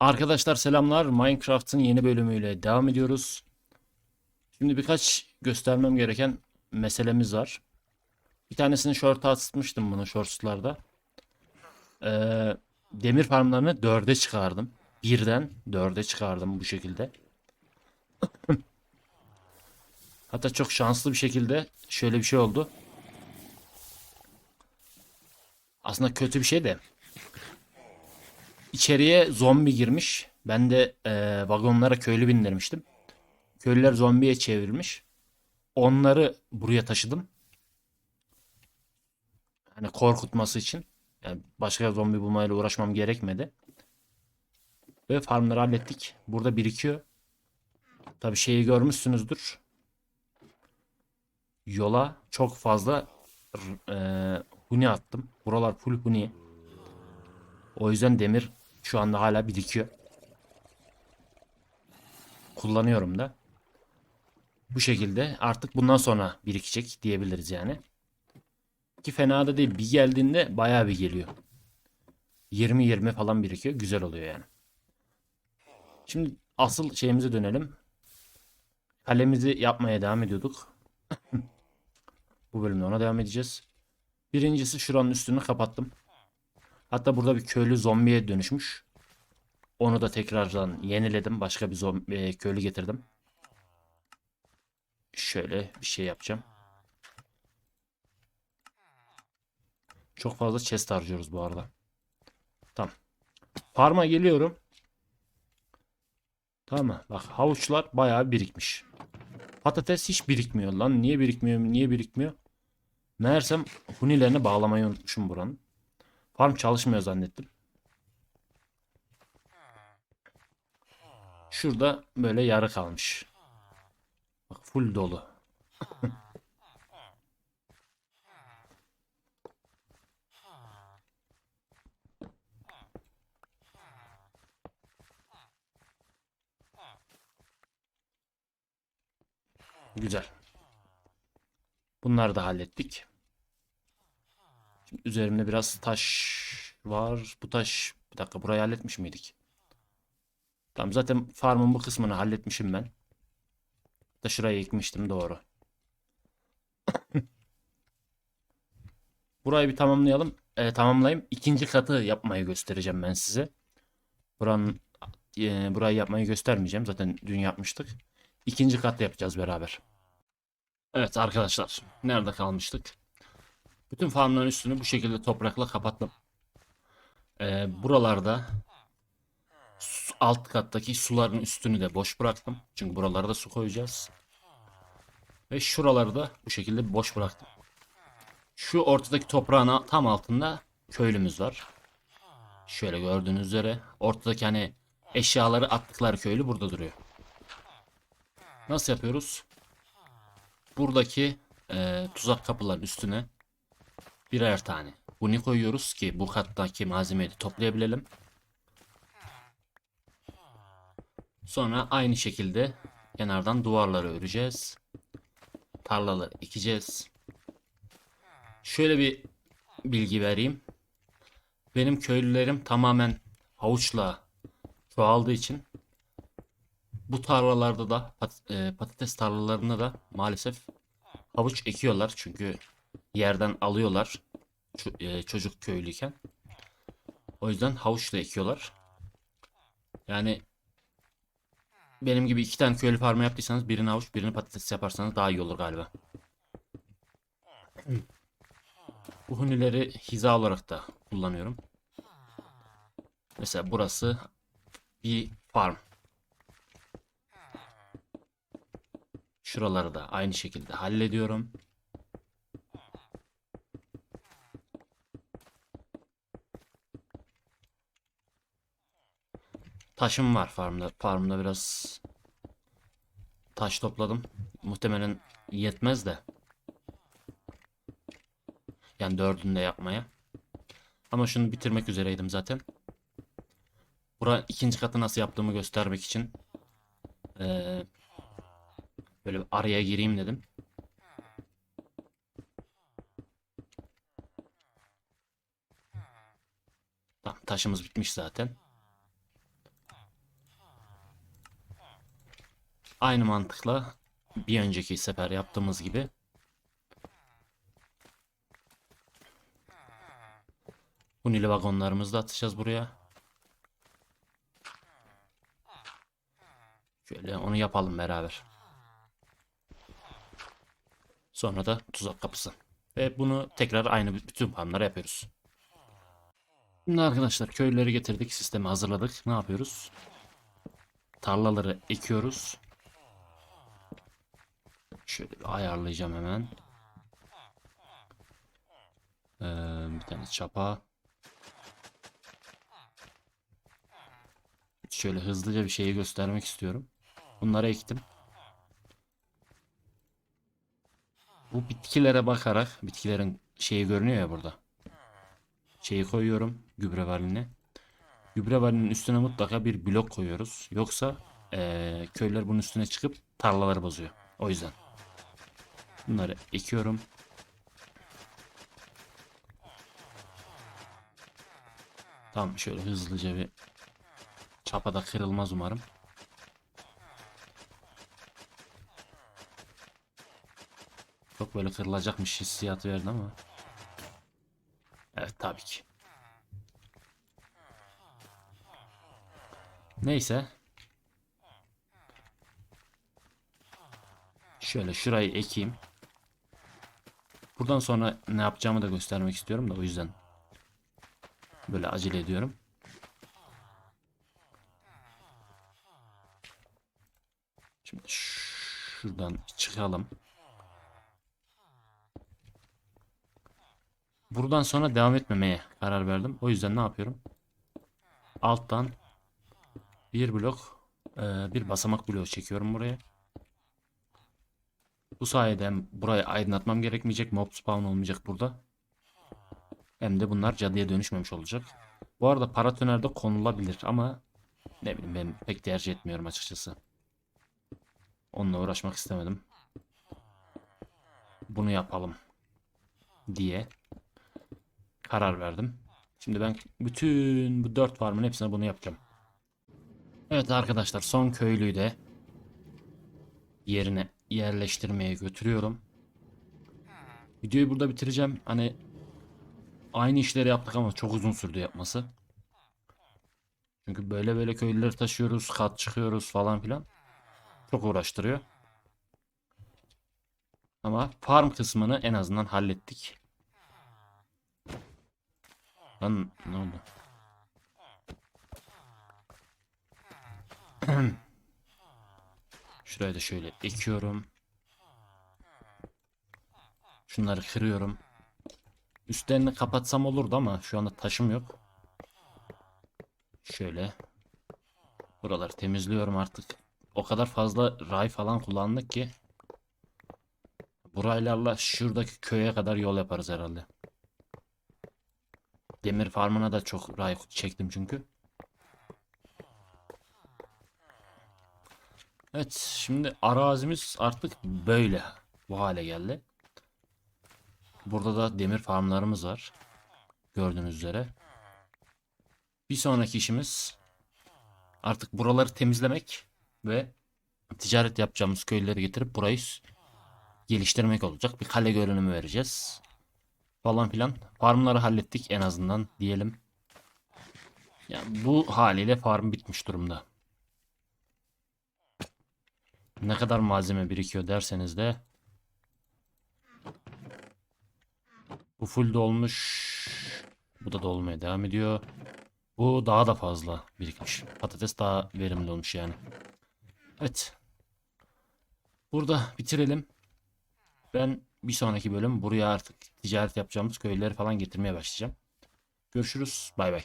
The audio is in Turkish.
Arkadaşlar selamlar. Minecraft'ın yeni bölümüyle devam ediyoruz. Şimdi birkaç göstermem gereken meselemiz var. Bir tanesini short'a atmıştım bunu shorts'larda. Ee, demir farmlarını dörde çıkardım. Birden dörde çıkardım bu şekilde. Hatta çok şanslı bir şekilde şöyle bir şey oldu. Aslında kötü bir şey de. İçeriye zombi girmiş. Ben de e, vagonlara köylü bindirmiştim. Köylüler zombiye çevirmiş. Onları buraya taşıdım. Hani korkutması için. Yani başka zombi bulmayla uğraşmam gerekmedi. Ve farmları hallettik. Burada birikiyor. Tabi şeyi görmüşsünüzdür. Yola çok fazla e, huni attım. Buralar full huni. O yüzden demir şu anda hala birikiyor. Kullanıyorum da. Bu şekilde artık bundan sonra birikecek diyebiliriz yani. Ki fena da değil. Bir geldiğinde bayağı bir geliyor. 20-20 falan birikiyor. Güzel oluyor yani. Şimdi asıl şeyimize dönelim. Kalemizi yapmaya devam ediyorduk. Bu bölümde ona devam edeceğiz. Birincisi şuranın üstünü kapattım. Hatta burada bir köylü zombiye dönüşmüş. Onu da tekrardan yeniledim. Başka bir zombi, e, köylü getirdim. Şöyle bir şey yapacağım. Çok fazla chest harcıyoruz bu arada. Tamam. Farma geliyorum. Tamam mı? Bak havuçlar bayağı birikmiş. Patates hiç birikmiyor lan. Niye birikmiyor? Niye birikmiyor? Meğersem hunilerini bağlamayı unutmuşum buranın. Farm çalışmıyor zannettim. Şurada böyle yarı kalmış. Bak full dolu. Güzel. Bunları da hallettik. Üzerimde biraz taş var. Bu taş bir dakika burayı halletmiş miydik? Tamam zaten farmın bu kısmını halletmişim ben. Da şuraya ekmiştim doğru. Burayı bir tamamlayalım. E, tamamlayayım. İkinci katı yapmayı göstereceğim ben size. Buranın e, burayı yapmayı göstermeyeceğim. Zaten dün yapmıştık. İkinci kat yapacağız beraber. Evet arkadaşlar. Nerede kalmıştık? Bütün farmların üstünü bu şekilde toprakla kapattım. Ee, buralarda alt kattaki suların üstünü de boş bıraktım. Çünkü buralara da su koyacağız. Ve şuraları da bu şekilde boş bıraktım. Şu ortadaki toprağın tam altında köylümüz var. Şöyle gördüğünüz üzere ortadaki hani eşyaları attıkları köylü burada duruyor. Nasıl yapıyoruz? Buradaki e, tuzak kapıların üstüne birer tane huni koyuyoruz ki bu kattaki malzemeyi de toplayabilelim. Sonra aynı şekilde kenardan duvarları öreceğiz. Tarlaları ekeceğiz. Şöyle bir bilgi vereyim. Benim köylülerim tamamen havuçla çoğaldığı için bu tarlalarda da e, patates tarlalarında da maalesef havuç ekiyorlar çünkü yerden alıyorlar e, çocuk köylüyken. O yüzden havuç da ekiyorlar. Yani benim gibi iki tane köylü farmı yaptıysanız birini havuç birini patates yaparsanız daha iyi olur galiba. Bu hunileri hiza olarak da kullanıyorum. Mesela burası bir farm. Şuraları da aynı şekilde hallediyorum. Taşım var farmda. Farmda biraz taş topladım. Muhtemelen yetmez de. Yani dördünü de yapmaya. Ama şunu bitirmek üzereydim zaten. Bura ikinci katı nasıl yaptığımı göstermek için eee, böyle bir araya gireyim dedim. Tamam taşımız bitmiş zaten. Aynı mantıkla bir önceki sefer yaptığımız gibi Hunili vagonlarımızı da atacağız buraya. Şöyle onu yapalım beraber. Sonra da tuzak kapısı. Ve bunu tekrar aynı bütün farmlara yapıyoruz. Şimdi arkadaşlar köyleri getirdik. Sistemi hazırladık. Ne yapıyoruz? Tarlaları ekiyoruz. Şöyle bir ayarlayacağım hemen. Ee, bir tane çapa. Şöyle hızlıca bir şeyi göstermek istiyorum. Bunları ektim. Bu bitkilere bakarak bitkilerin şeyi görünüyor ya burada. Şeyi koyuyorum gübre valine. Gübre valinin üstüne mutlaka bir blok koyuyoruz. Yoksa eee köyler bunun üstüne çıkıp tarlaları bozuyor. O yüzden. Bunları ekiyorum. Tamam şöyle hızlıca bir çapada kırılmaz umarım. Çok böyle kırılacakmış hissiyatı verdi ama. Evet tabii ki. Neyse. Şöyle şurayı ekeyim. Buradan sonra ne yapacağımı da göstermek istiyorum da o yüzden böyle acele ediyorum. Şimdi şuradan çıkalım. Buradan sonra devam etmemeye karar verdim. O yüzden ne yapıyorum? Alttan bir blok, e, bir basamak bloğu çekiyorum buraya. Bu sayede hem burayı aydınlatmam gerekmeyecek, mob spawn olmayacak burada. Hem de bunlar cadıya dönüşmemiş olacak. Bu arada paratoner de konulabilir ama ne bileyim ben pek tercih etmiyorum açıkçası. Onunla uğraşmak istemedim. Bunu yapalım diye karar verdim. Şimdi ben bütün bu dört farmın hepsine bunu yapacağım. Evet arkadaşlar son köylüyü de yerine yerleştirmeye götürüyorum. Videoyu burada bitireceğim. Hani aynı işleri yaptık ama çok uzun sürdü yapması. Çünkü böyle böyle köylüleri taşıyoruz, kat çıkıyoruz falan filan. Çok uğraştırıyor. Ama farm kısmını en azından hallettik. Lan ne oldu? Şurayı da şöyle ekiyorum. Şunları kırıyorum. Üstlerini kapatsam olurdu ama şu anda taşım yok. Şöyle. Buraları temizliyorum artık. O kadar fazla ray falan kullandık ki. Buraylarla şuradaki köye kadar yol yaparız herhalde. Demir farmına da çok ray çektim çünkü. Evet şimdi arazimiz artık böyle bu hale geldi. Burada da demir farmlarımız var. Gördüğünüz üzere. Bir sonraki işimiz artık buraları temizlemek ve ticaret yapacağımız köyleri getirip burayı geliştirmek olacak. Bir kale görünümü vereceğiz. Falan filan. Farmları hallettik en azından diyelim. Yani bu haliyle farm bitmiş durumda. Ne kadar malzeme birikiyor derseniz de bu full dolmuş. Bu da dolmaya devam ediyor. Bu daha da fazla birikmiş. Patates daha verimli olmuş yani. Evet. Burada bitirelim. Ben bir sonraki bölüm buraya artık ticaret yapacağımız köyleri falan getirmeye başlayacağım. Görüşürüz. Bay bay.